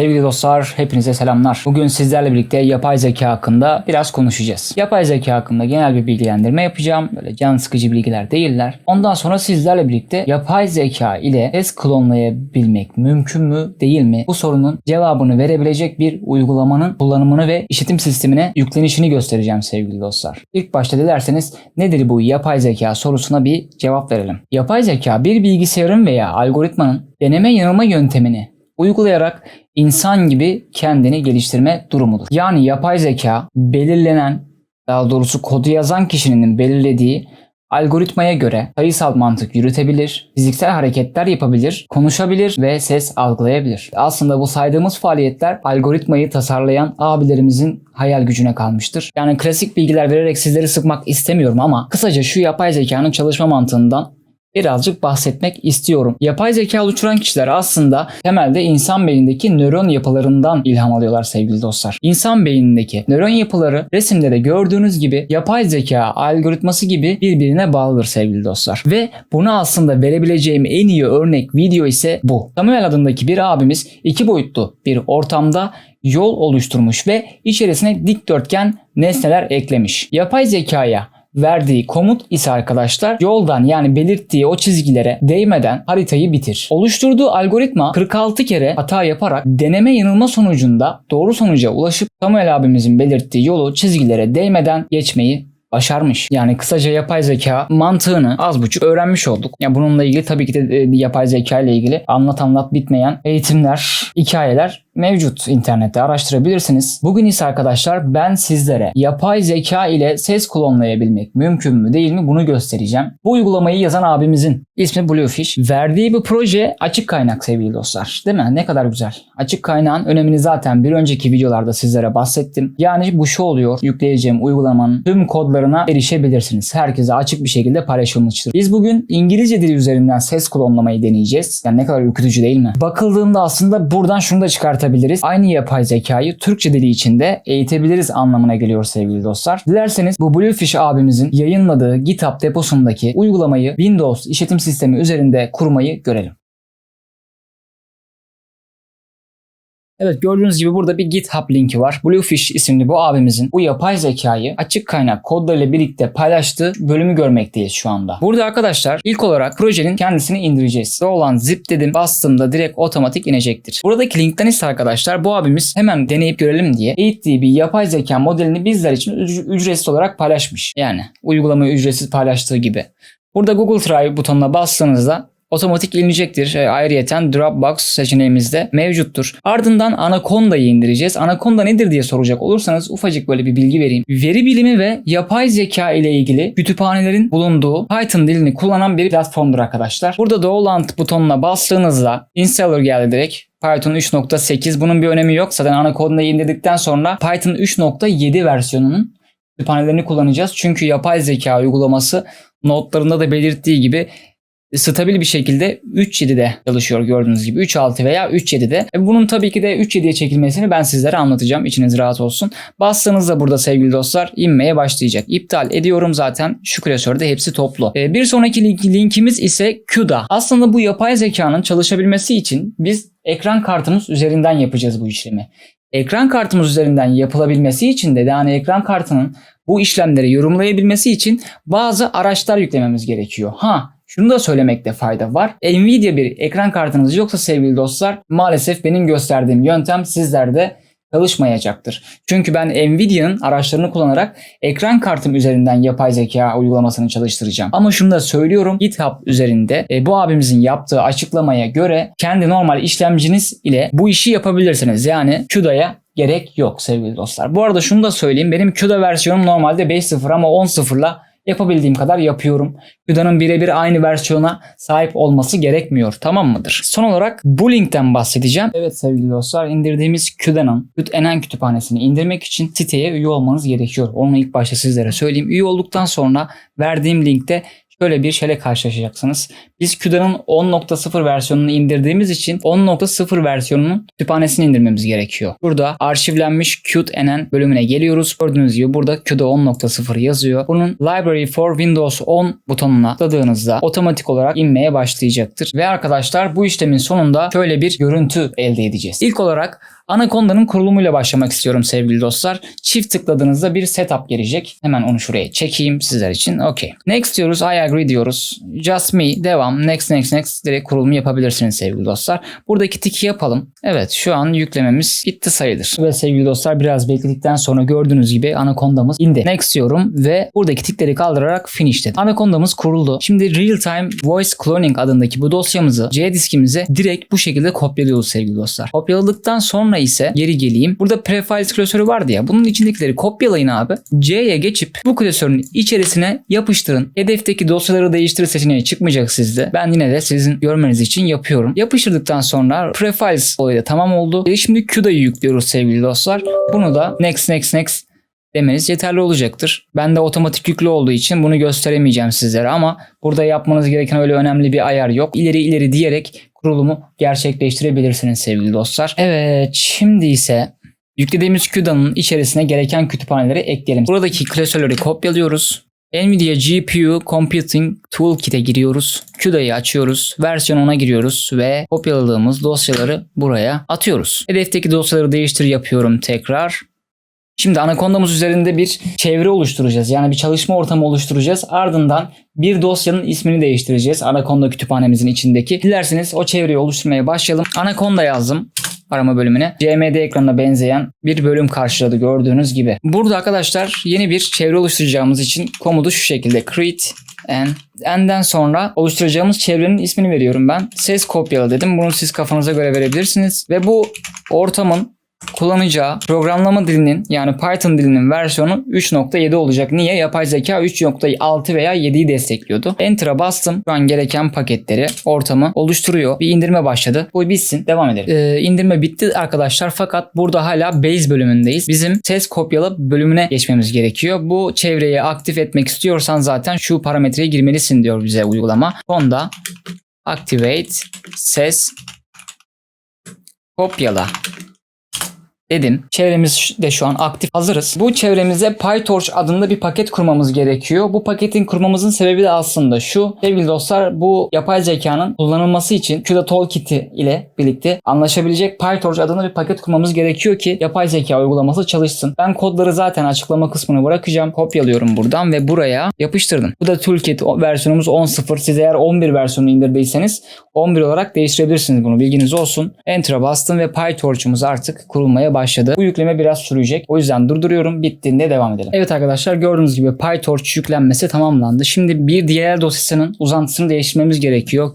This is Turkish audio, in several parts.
Sevgili dostlar, hepinize selamlar. Bugün sizlerle birlikte yapay zeka hakkında biraz konuşacağız. Yapay zeka hakkında genel bir bilgilendirme yapacağım. Böyle can sıkıcı bilgiler değiller. Ondan sonra sizlerle birlikte yapay zeka ile ses klonlayabilmek mümkün mü değil mi? Bu sorunun cevabını verebilecek bir uygulamanın kullanımını ve işletim sistemine yüklenişini göstereceğim sevgili dostlar. İlk başta dilerseniz nedir bu yapay zeka sorusuna bir cevap verelim. Yapay zeka bir bilgisayarın veya algoritmanın deneme yanılma yöntemini uygulayarak insan gibi kendini geliştirme durumudur. Yani yapay zeka belirlenen daha doğrusu kodu yazan kişinin belirlediği algoritmaya göre sayısal mantık yürütebilir, fiziksel hareketler yapabilir, konuşabilir ve ses algılayabilir. Aslında bu saydığımız faaliyetler algoritmayı tasarlayan abilerimizin hayal gücüne kalmıştır. Yani klasik bilgiler vererek sizleri sıkmak istemiyorum ama kısaca şu yapay zekanın çalışma mantığından birazcık bahsetmek istiyorum. Yapay zeka oluşturan kişiler aslında temelde insan beynindeki nöron yapılarından ilham alıyorlar sevgili dostlar. İnsan beynindeki nöron yapıları resimde de gördüğünüz gibi yapay zeka algoritması gibi birbirine bağlıdır sevgili dostlar. Ve bunu aslında verebileceğim en iyi örnek video ise bu. Samuel adındaki bir abimiz iki boyutlu bir ortamda yol oluşturmuş ve içerisine dikdörtgen nesneler eklemiş. Yapay zekaya verdiği komut ise arkadaşlar yoldan yani belirttiği o çizgilere değmeden haritayı bitir. Oluşturduğu algoritma 46 kere hata yaparak deneme yanılma sonucunda doğru sonuca ulaşıp Samuel abimizin belirttiği yolu çizgilere değmeden geçmeyi başarmış. Yani kısaca yapay zeka mantığını az buçuk öğrenmiş olduk. Ya bununla ilgili tabii ki de e, yapay zeka ile ilgili anlat anlat bitmeyen eğitimler, hikayeler mevcut internette araştırabilirsiniz. Bugün ise arkadaşlar ben sizlere yapay zeka ile ses klonlayabilmek mümkün mü değil mi bunu göstereceğim. Bu uygulamayı yazan abimizin ismi Bluefish. Verdiği bu proje açık kaynak sevgili dostlar. Değil mi? Ne kadar güzel. Açık kaynağın önemini zaten bir önceki videolarda sizlere bahsettim. Yani bu şu oluyor. Yükleyeceğim uygulamanın tüm kodlarına erişebilirsiniz. Herkese açık bir şekilde paylaşılmıştır. Biz bugün İngilizce dili üzerinden ses klonlamayı deneyeceğiz. Yani ne kadar ürkütücü değil mi? Bakıldığında aslında buradan şunu da çıkartabiliriz. Aynı yapay zekayı Türkçe dili içinde eğitebiliriz anlamına geliyor sevgili dostlar. Dilerseniz bu Bluefish abimizin yayınladığı GitHub deposundaki uygulamayı Windows işletim sistemi üzerinde kurmayı görelim. Evet gördüğünüz gibi burada bir GitHub linki var. Bluefish isimli bu abimizin bu yapay zekayı açık kaynak kodlarıyla birlikte paylaştığı bölümü görmekteyiz şu anda. Burada arkadaşlar ilk olarak projenin kendisini indireceğiz. Doğal olan zip dedim bastığımda direkt otomatik inecektir. Buradaki linkten ise arkadaşlar bu abimiz hemen deneyip görelim diye eğittiği bir yapay zeka modelini bizler için üc- ücretsiz olarak paylaşmış. Yani uygulamayı ücretsiz paylaştığı gibi. Burada Google Drive butonuna bastığınızda otomatik inecektir. E, ayrıyeten Dropbox seçeneğimizde mevcuttur. Ardından Anaconda'yı indireceğiz. Anaconda nedir diye soracak olursanız ufacık böyle bir bilgi vereyim. Veri bilimi ve yapay zeka ile ilgili kütüphanelerin bulunduğu Python dilini kullanan bir platformdur arkadaşlar. Burada Download butonuna bastığınızda installer geldi direkt. Python 3.8 bunun bir önemi yok. Zaten Anaconda'yı indirdikten sonra Python 3.7 versiyonunun kütüphanelerini kullanacağız. Çünkü yapay zeka uygulaması notlarında da belirttiği gibi stabil bir şekilde 3.7'de çalışıyor gördüğünüz gibi. 3.6 veya 3.7'de. E, Bunun tabii ki de 3.7'ye çekilmesini ben sizlere anlatacağım. İçiniz rahat olsun. Bastığınızda burada sevgili dostlar inmeye başlayacak. İptal ediyorum zaten. Şu klasörde hepsi toplu. E, Bir sonraki link, linkimiz ise CUDA. Aslında bu yapay zekanın çalışabilmesi için biz ekran kartımız üzerinden yapacağız bu işlemi. Ekran kartımız üzerinden yapılabilmesi için de yani ekran kartının bu işlemleri yorumlayabilmesi için bazı araçlar yüklememiz gerekiyor. Ha şunu da söylemekte fayda var. Nvidia bir ekran kartınız yoksa sevgili dostlar maalesef benim gösterdiğim yöntem sizlerde çalışmayacaktır. Çünkü ben Nvidia'nın araçlarını kullanarak ekran kartım üzerinden yapay zeka uygulamasını çalıştıracağım. Ama şunu da söylüyorum GitHub üzerinde e, bu abimizin yaptığı açıklamaya göre kendi normal işlemciniz ile bu işi yapabilirsiniz. Yani CUDA'ya gerek yok sevgili dostlar. Bu arada şunu da söyleyeyim. Benim CUDA versiyonum normalde 5.0 ama 10.0'la yapabildiğim kadar yapıyorum. CUDA'nın birebir aynı versiyona sahip olması gerekmiyor. Tamam mıdır? Son olarak bu linkten bahsedeceğim. Evet sevgili dostlar indirdiğimiz CUDA'nın Enen kütüphanesini indirmek için siteye üye olmanız gerekiyor. Onu ilk başta sizlere söyleyeyim. Üye olduktan sonra verdiğim linkte şöyle bir şeyle karşılaşacaksınız. Biz CUDA'nın 10.0 versiyonunu indirdiğimiz için 10.0 versiyonunun kütüphanesini indirmemiz gerekiyor. Burada arşivlenmiş CUDA.nn bölümüne geliyoruz. Gördüğünüz gibi burada CUDA 10.0 yazıyor. Bunun Library for Windows 10 butonuna tıkladığınızda otomatik olarak inmeye başlayacaktır. Ve arkadaşlar bu işlemin sonunda şöyle bir görüntü elde edeceğiz. İlk olarak Anaconda'nın kurulumuyla başlamak istiyorum sevgili dostlar. Çift tıkladığınızda bir setup gelecek. Hemen onu şuraya çekeyim sizler için. Okey. Next diyoruz. I agree diyoruz. Just me. Devam. Next next next. Direkt kurulumu yapabilirsiniz sevgili dostlar. Buradaki tiki yapalım. Evet şu an yüklememiz gitti sayılır. Ve sevgili dostlar biraz bekledikten sonra gördüğünüz gibi Anaconda'mız indi. Next diyorum ve buradaki tikleri kaldırarak finish dedim. Anaconda'mız kuruldu. Şimdi Real Time Voice Cloning adındaki bu dosyamızı C diskimize direkt bu şekilde kopyalıyoruz sevgili dostlar. Kopyaladıktan sonra ise geri geleyim. Burada prefiles klasörü vardı ya. Bunun içindekileri kopyalayın abi. C'ye geçip bu klasörün içerisine yapıştırın. Hedefteki dosyaları değiştir seçeneği çıkmayacak sizde. Ben yine de sizin görmeniz için yapıyorum. Yapıştırdıktan sonra prefiles olayı da tamam oldu. E şimdi CUDA'yı yüklüyoruz sevgili dostlar. Bunu da next next next demeniz yeterli olacaktır. Ben de otomatik yüklü olduğu için bunu gösteremeyeceğim sizlere ama burada yapmanız gereken öyle önemli bir ayar yok. İleri ileri diyerek kurulumu gerçekleştirebilirsiniz sevgili dostlar. Evet şimdi ise yüklediğimiz CUDA'nın içerisine gereken kütüphaneleri ekleyelim. Buradaki klasörleri kopyalıyoruz. Nvidia GPU Computing Toolkit'e giriyoruz. CUDA'yı açıyoruz. Versiyon 10'a giriyoruz ve kopyaladığımız dosyaları buraya atıyoruz. Hedefteki dosyaları değiştir yapıyorum tekrar. Şimdi Anaconda'mız üzerinde bir çevre oluşturacağız. Yani bir çalışma ortamı oluşturacağız. Ardından bir dosyanın ismini değiştireceğiz. Anaconda kütüphanemizin içindeki. Dilerseniz o çevreyi oluşturmaya başlayalım. Anaconda yazdım arama bölümüne. CMD ekranına benzeyen bir bölüm karşıladı gördüğünüz gibi. Burada arkadaşlar yeni bir çevre oluşturacağımız için komutu şu şekilde create and N'den sonra oluşturacağımız çevrenin ismini veriyorum ben. Ses kopyala dedim. Bunu siz kafanıza göre verebilirsiniz. Ve bu ortamın kullanacağı programlama dilinin yani Python dilinin versiyonu 3.7 olacak. Niye? Yapay zeka 3.6 veya 7'yi destekliyordu. Enter'a bastım. Şu an gereken paketleri ortamı oluşturuyor. Bir indirme başladı. Bu bitsin. Devam edelim. Ee, indirme bitti arkadaşlar fakat burada hala base bölümündeyiz. Bizim ses kopyala bölümüne geçmemiz gerekiyor. Bu çevreyi aktif etmek istiyorsan zaten şu parametreye girmelisin diyor bize uygulama. Sonda activate ses kopyala dedim. Çevremiz de şu an aktif hazırız. Bu çevremize PyTorch adında bir paket kurmamız gerekiyor. Bu paketin kurmamızın sebebi de aslında şu. Sevgili dostlar bu yapay zekanın kullanılması için CUDA Toolkit'i ile birlikte anlaşabilecek PyTorch adında bir paket kurmamız gerekiyor ki yapay zeka uygulaması çalışsın. Ben kodları zaten açıklama kısmını bırakacağım. Kopyalıyorum buradan ve buraya yapıştırdım. Bu da Toolkit versiyonumuz 10.0. Siz eğer 11 versiyonunu indirdiyseniz 11 olarak değiştirebilirsiniz bunu. Bilginiz olsun. Enter'a bastım ve PyTorch'umuz artık kurulmaya başladı. Bu yükleme biraz sürecek. O yüzden durduruyorum. Bittiğinde devam edelim. Evet arkadaşlar gördüğünüz gibi PyTorch yüklenmesi tamamlandı. Şimdi bir diğer dosyasının uzantısını değiştirmemiz gerekiyor.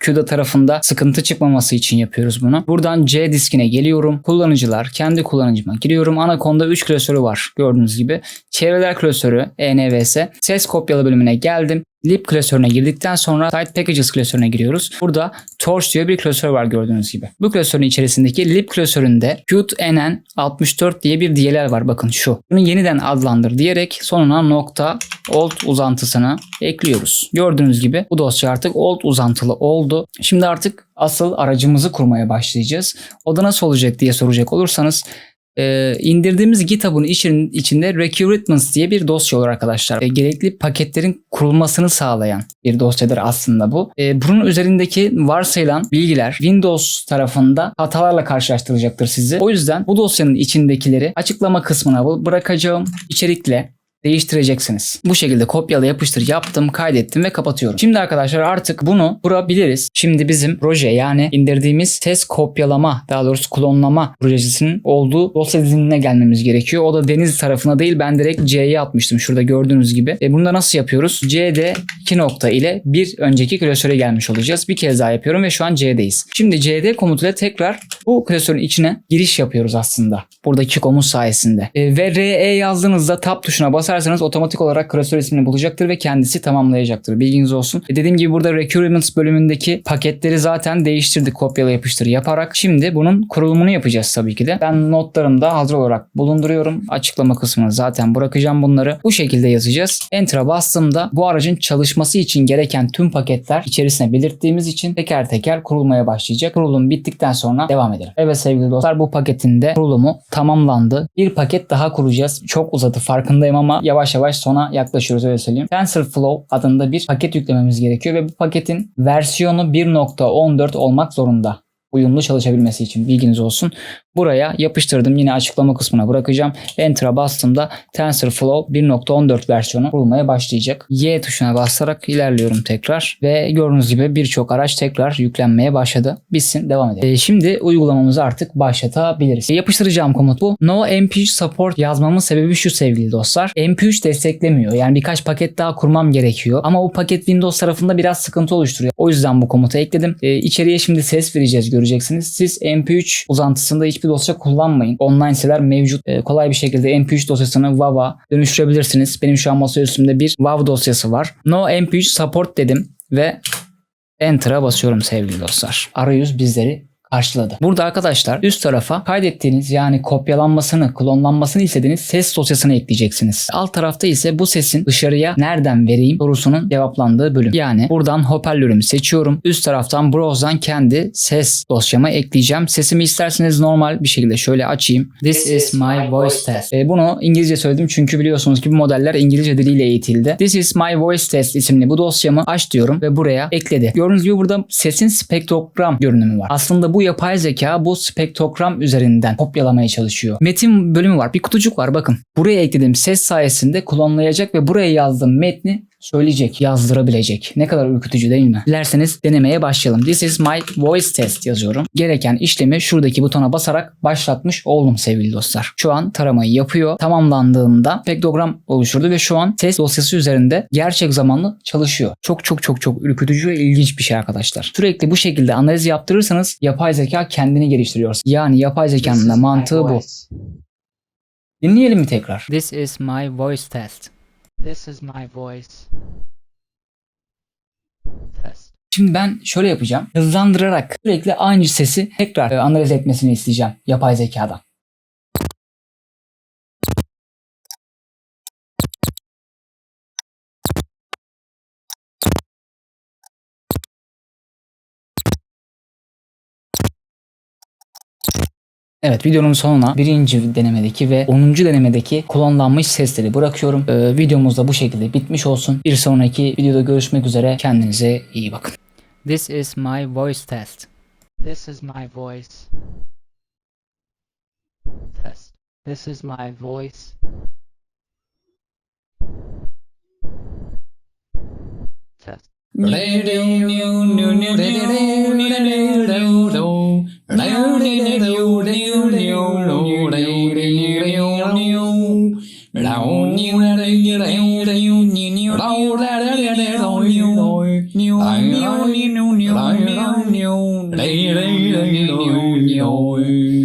CUDA tarafında sıkıntı çıkmaması için yapıyoruz bunu. Buradan C diskine geliyorum. Kullanıcılar. Kendi kullanıcıma giriyorum. Anaconda 3 klasörü var. Gördüğünüz gibi. Çevreler klasörü ENVS. Ses kopyalı bölümüne geldim lib klasörüne girdikten sonra site packages klasörüne giriyoruz. Burada torch diye bir klasör var gördüğünüz gibi. Bu klasörün içerisindeki lib klasöründe qtnn 64 diye bir DLL var bakın şu. Bunu yeniden adlandır diyerek sonuna nokta old uzantısını ekliyoruz. Gördüğünüz gibi bu dosya artık old uzantılı oldu. Şimdi artık asıl aracımızı kurmaya başlayacağız. O da nasıl olacak diye soracak olursanız e, indirdiğimiz GitHub'ın içinin, içinde Recruitments diye bir dosya olur arkadaşlar. E, gerekli paketlerin kurulmasını sağlayan bir dosyadır aslında bu. E, bunun üzerindeki varsayılan bilgiler Windows tarafında hatalarla karşılaştıracaktır sizi. O yüzden bu dosyanın içindekileri açıklama kısmına bırakacağım içerikle değiştireceksiniz. Bu şekilde kopyala yapıştır yaptım, kaydettim ve kapatıyorum. Şimdi arkadaşlar artık bunu kurabiliriz. Şimdi bizim proje yani indirdiğimiz ses kopyalama daha doğrusu klonlama projesinin olduğu dosya dizilimine gelmemiz gerekiyor. O da deniz tarafına değil ben direkt C'ye atmıştım şurada gördüğünüz gibi. E bunu da nasıl yapıyoruz? C'de 2 nokta ile bir önceki klasöre gelmiş olacağız. Bir kez daha yapıyorum ve şu an C'deyiz. Şimdi CD komutuyla tekrar bu klasörün içine giriş yapıyoruz aslında. Buradaki komut sayesinde. E, ve RE yazdığınızda tab tuşuna basar basarsanız otomatik olarak klasör ismini bulacaktır ve kendisi tamamlayacaktır. Bilginiz olsun. E, dediğim gibi burada requirements bölümündeki paketleri zaten değiştirdik kopyala yapıştır yaparak. Şimdi bunun kurulumunu yapacağız tabii ki de. Ben notlarımda hazır olarak bulunduruyorum. Açıklama kısmına zaten bırakacağım bunları. Bu şekilde yazacağız. Enter'a bastığımda bu aracın çalışması için gereken tüm paketler içerisine belirttiğimiz için teker teker kurulmaya başlayacak. Kurulum bittikten sonra devam edelim. Evet sevgili dostlar bu paketin de kurulumu tamamlandı. Bir paket daha kuracağız. Çok uzadı farkındayım ama yavaş yavaş sona yaklaşıyoruz öyle söyleyeyim. TensorFlow adında bir paket yüklememiz gerekiyor ve bu paketin versiyonu 1.14 olmak zorunda uyumlu çalışabilmesi için bilginiz olsun. Buraya yapıştırdım. Yine açıklama kısmına bırakacağım. Enter'a bastığımda TensorFlow 1.14 versiyonu kurulmaya başlayacak. Y tuşuna basarak ilerliyorum tekrar. Ve gördüğünüz gibi birçok araç tekrar yüklenmeye başladı. Bitsin devam edelim. Ee, şimdi uygulamamızı artık başlatabiliriz. Ee, yapıştıracağım komut bu. No MP3 support yazmamın sebebi şu sevgili dostlar. MP3 desteklemiyor. Yani birkaç paket daha kurmam gerekiyor. Ama bu paket Windows tarafında biraz sıkıntı oluşturuyor. O yüzden bu komutu ekledim. Ee, içeriye şimdi ses vereceğiz göreceksiniz. Siz MP3 uzantısında hiçbir dosya kullanmayın. Online siteler mevcut. Ee, kolay bir şekilde MP3 dosyasını WAV'a dönüştürebilirsiniz. Benim şu an masa üstümde bir WAV dosyası var. No MP3 support dedim ve Enter'a basıyorum sevgili dostlar. Arayüz bizleri karşıladı. Burada arkadaşlar üst tarafa kaydettiğiniz yani kopyalanmasını, klonlanmasını istediğiniz ses dosyasını ekleyeceksiniz. Alt tarafta ise bu sesin dışarıya nereden vereyim sorusunun cevaplandığı bölüm. Yani buradan hoparlörümü seçiyorum. Üst taraftan browse'dan kendi ses dosyamı ekleyeceğim. Sesimi isterseniz normal bir şekilde şöyle açayım. This is my voice test. E, bunu İngilizce söyledim çünkü biliyorsunuz ki bu modeller İngilizce diliyle eğitildi. This is my voice test isimli bu dosyamı aç diyorum ve buraya ekledi. Gördüğünüz gibi burada sesin spektrogram görünümü var. Aslında bu yapay zeka bu spektrogram üzerinden kopyalamaya çalışıyor. Metin bölümü var. Bir kutucuk var bakın. Buraya eklediğim ses sayesinde klonlayacak ve buraya yazdığım metni söyleyecek, yazdırabilecek. Ne kadar ürkütücü değil mi? Dilerseniz denemeye başlayalım. This is my voice test yazıyorum. Gereken işlemi şuradaki butona basarak başlatmış oldum sevgili dostlar. Şu an taramayı yapıyor. Tamamlandığında spektrogram oluşturdu ve şu an test dosyası üzerinde gerçek zamanlı çalışıyor. Çok çok çok çok ürkütücü ve ilginç bir şey arkadaşlar. Sürekli bu şekilde analiz yaptırırsanız yapay zeka kendini geliştiriyor. Yani yapay zekanın da mantığı bu. Dinleyelim mi tekrar? This is my voice test. This is my voice. Test. Şimdi ben şöyle yapacağım. Hızlandırarak sürekli aynı sesi tekrar e, analiz etmesini isteyeceğim yapay zekadan. Evet videonun sonuna birinci denemedeki ve 10. denemedeki klonlanmış sesleri bırakıyorum. Ee, videomuz da bu şekilde bitmiş olsun. Bir sonraki videoda görüşmek üzere. Kendinize iyi bakın. This is my voice test. This is my voice. Test. This is my voice. Test. Nếu đi đi điều điều điều lù điều điều điều điều Lão nhiều ra đây như đều đều nhiều nhiều đâu ra đây đây đây rồi nhiều rồi nhiều nhiều nhiều nhiều nhiều nhiều đây đây đây nhiều